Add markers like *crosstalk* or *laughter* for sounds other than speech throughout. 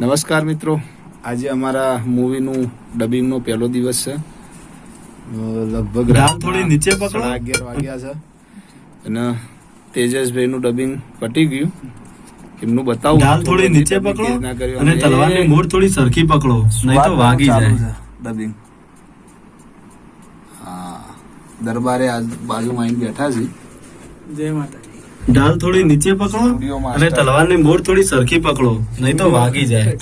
નમસ્કાર મિત્રો. આજે અમારા મૂવીનું ડબિંગનો પહેલો દિવસ છે. લગભગ થોડી નીચે પકડો. અગિયાર વાગ્યા છે. અને તેજસભાઈનું ડબિંગ પટી ગયું. એમનું બતાવું. ઢાલ થોડી નીચે પકડો. અને તલવારની મૂળ થોડી સરખી પકડો. નહીં તો વાગી જાય. ડબિંગ હા. દરબારે આજ બાજુ માં બેઠા છે. ઢાલ થોડી નીચે પકડો અને તલવારની મૂળ થોડી સરખી પકડો નહીં તો વાગી જાય.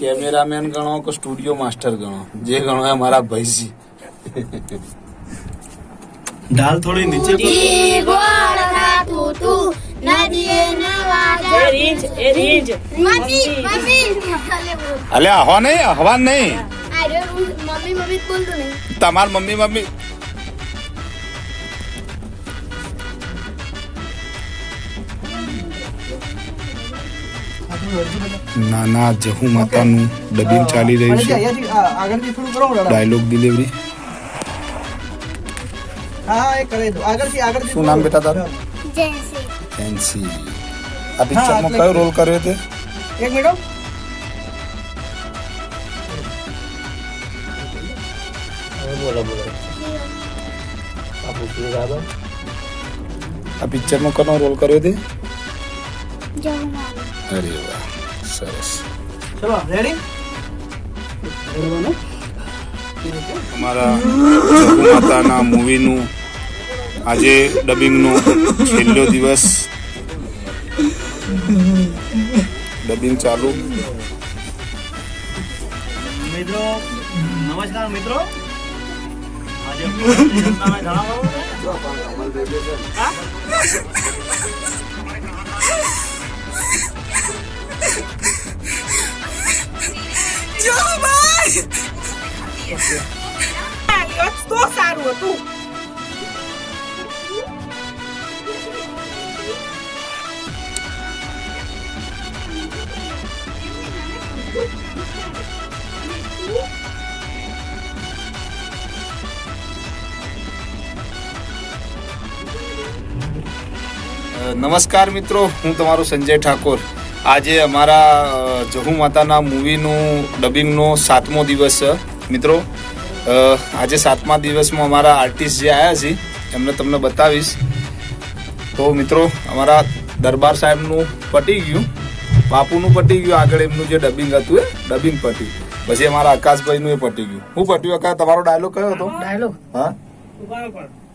કેમેરામેન. ગણો કે સ્ટુડિયો માસ્ટર ગણો? જે ગણો એ મારા ભાઈ છે ઢાલ થોડી નીચે પકડો. ગોળ નહીં તું. નહીં તમાર મમ્મી રીંજ નાના જહુ માતાનું ડબિંગ ચાલી રહ્યું છે. આગળથી થોડું કરો દાદા. ડાયલોગ ડિલિવરી હા એ કરાવી દો. આગળથી આગળથી શું નામ બેટા તારું? જેન્સી ફેન્સી આ પિક્ચરમાં કયો રોલ કર્યો તે? એક મિનિટ આ પિક્ચરમાં કનો રોલ કર્યો તે? જમવાનું અરે વાહ સરસ ચલો રેડી અમારા જહુ માતાના મૂવીનું આજે ડબિંગનો છેલ્લો દિવસ ડબિંગ ચાલુ મિત્રો નમસ્કાર મિત્રો આજે તમે જણાવો તો સારું હતું નમસ્કાર મિત્રો હું તમારો સંજય ઠાકોર. આજે અમારા જહુ માતાના મૂવીનું ડબિંગનો સાતમો દિવસ છે. મિત્રો આજે સાતમા દિવસમાં અમારા આર્ટિસ્ટ જે આવ્યા છે એમને તમને બતાવીશ. તો મિત્રો અમારા દરબાર સાહેબનું પટી ગયું. બાપુનું પટી ગયું આગળ એમનું જે ડબિંગ હતું એ ડબિંગ પટી. પછી અમારા આકાશભાઈનું એ પટી ગયું. હું પટ્યું? આકાશ તમારો ડાયલોગ કયો હતો? ડાયલોગ. હા?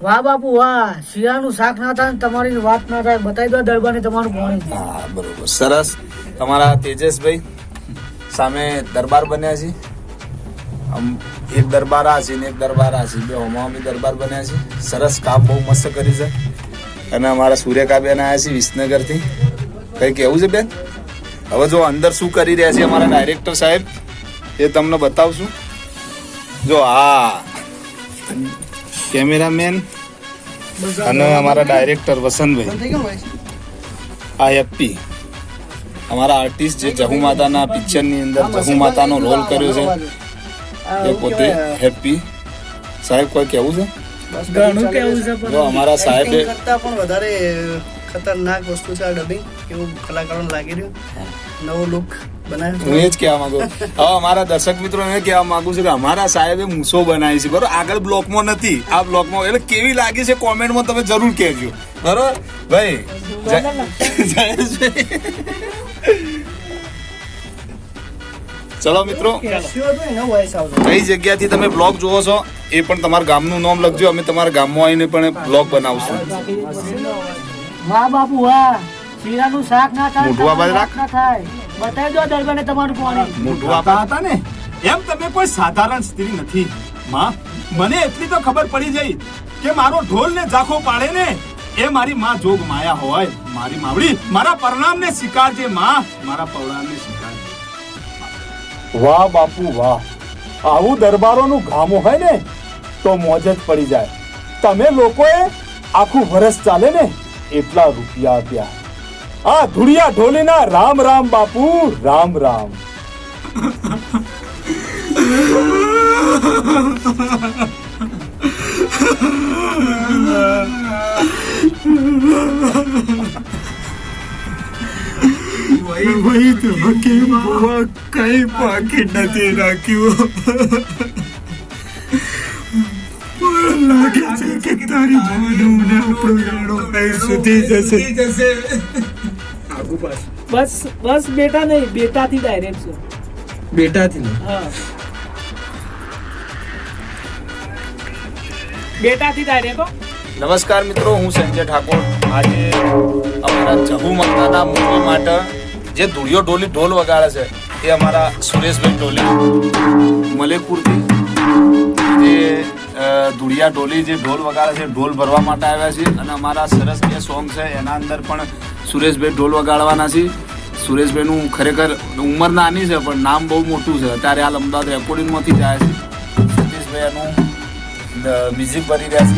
વાહ બાપુ, વાહ. શિયાળનું શાક ના થાય ને તમારી વાત ના થાય, બતાવી દો દરબારને તમારું પાણી. હા, બરોબર. સરસ. તમારા તેજસભાઈ સામે દરબાર બન્યા છે. આમ એક દરબાર આ છે ને એક દરબાર આ છે. બે હોમામી દરબાર બન્યા છે. સરસ કામ બહુ મસ્ત કરી છે. અને અમારા સૂર્યકા બેન આવ્યા છે વિસનગરથી. કઈ કેવું છે, બેન? હવે જો અંદર શું કરી રહ્યા છે અમારા ડાયરેક્ટર સાહેબ, એ તમને બતાવશું. જો, હા. કેમેરામેન અને અમારા ડાયરેક્ટર વસંતભાઈ. આ હેપ્પી અમારા આર્ટિસ્ટ જે જહુ માતાના પિક્ચરની અંદર જહુ માતાનો રોલ કર્યો છે એ પોતે હેપ્પી સાહેબ કોઈ કેવું છે? ઘણું કેવું છે પણ અમારા સાહેબે કરતા પણ વધારે ખતરનાક વસ્તુ છે આ ડબિંગ એવું કલાકારોને લાગી રહ્યું. નવો લુક હું એ જ કહેવા માંગુ હવે અમારા દર્શક મિત્રો એ કહેવા માંગુ છું કે અમારા સાહેબે મૂસો બનાવી છે. બરોબર? આગળ બ્લોકમાં નથી. આ બ્લોકમાં એટલે કેવી લાગી છે કોમેન્ટમાં તમે જરૂર કહેજો. બરોબર? ભાઈ જયેશભાઈ. ચલો મિત્રો. કઈ જગ્યાથી તમે બ્લોગ જોવો છો એ પણ તમારા ગામનું નામ લખજો. અમે તમારા ગામમાં આવીને પણ બ્લોગ બનાવશું. મા બાપુ વાહ. શિયાળનું શાક ના થાય મોઢું આ બાજુ ના થાય. બતાવી દો દરબારને તમારું પાણી. મોટું હતા હતા ને? એમ તમે કોઈ સાધારણ સ્ત્રી નથી. માં મને એટલી તો ખબર પડી જઈ કે મારો ઢોલ ને ઝાખો પાડે ને એ મારી માં જોગ માયા હોય. મારી માવડી મારા પરણામ ને સ્વીકારજે માં. મારા પરણામ ને સ્વીકારજે. વાહ બાપુ વાહ. આવું દરબારોનું ગામો હોય ને તો મોજ જ પડી જાય. તમે લોકોએ આખું વરસ ચાલે ને એટલા રૂપિયા આપ્યા. આ ધુડિયા ઢોલીના રામ રામ બાપુ રામ રામ. વહી તો હકીમ બુઆ કઈ બાકી નથી રાખ્યું. લાગે છે કે તારી માનું ને આપણો અહીં સુધી જશે. બસ બસ બેટા નહીં બેટાથી ડાયરેક્ટ છે. બેટાથી હા. બેટાથી ડાયરેક્ટ નમસ્કાર મિત્રો હું સંજય ઠાકોર. આજે અમારા જહુ મંગાના મૂવી માટે જે ધૂળિયો ઢોલી ઢોલ વગાડે છે એ અમારા સુરેશભાઈ ઢોલી. મલેકુરથી જે ધૂળિયા ઢોલી જે ઢોલ વગાડે છે ઢોલ ભરવા માટે આવ્યા છે અને અમારા સરસ બે સોંગ છે એના અંદર પણ સુરેશભાઈ ઢોલ વગાડવાના છે. સુરેશભાઈનું ખરેખર ઉંમર નાની છે, પણ નામ બહુ મોટું છે. અત્યારે હાલ અમદાવાદ રેકોર્ડિંગમાંથી જાય છે. સતીશભાઈ એનું મ્યુઝિક ભરી રહ્યા છે.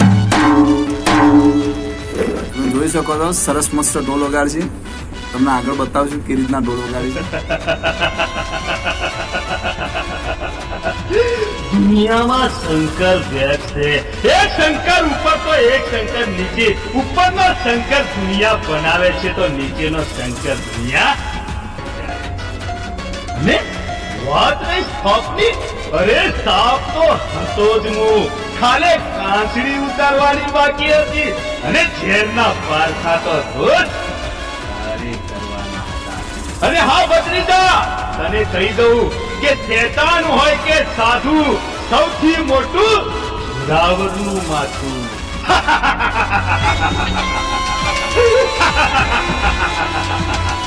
તમે જોઈ શકો છો, સરસ મસ્ત ઢોલ વગાડ છે. તમને આગળ બતાવશું કે રીતના ઢોલ વગાડી દુનિયામાં શંકર વ્યસ્ત છે. એક શંકર ઉપર તો એક શંકર નીચે, ઉપરનો શંકર દુનિયા બનાવે છે તો નીચેનો શંકર દુનિયા વાત નહીં સાપની અરે સાપ તો હતો જ હું. ખાલે કાંસડી ઉતારવાની બાકી હતી. અને ઝેરના પારખા તો રોજ અને હા બત્રીજા તને કહી દઉં કે શેતાન હોય કે સાધુ, સૌથી મોટું રાવણનું માથું. *laughs*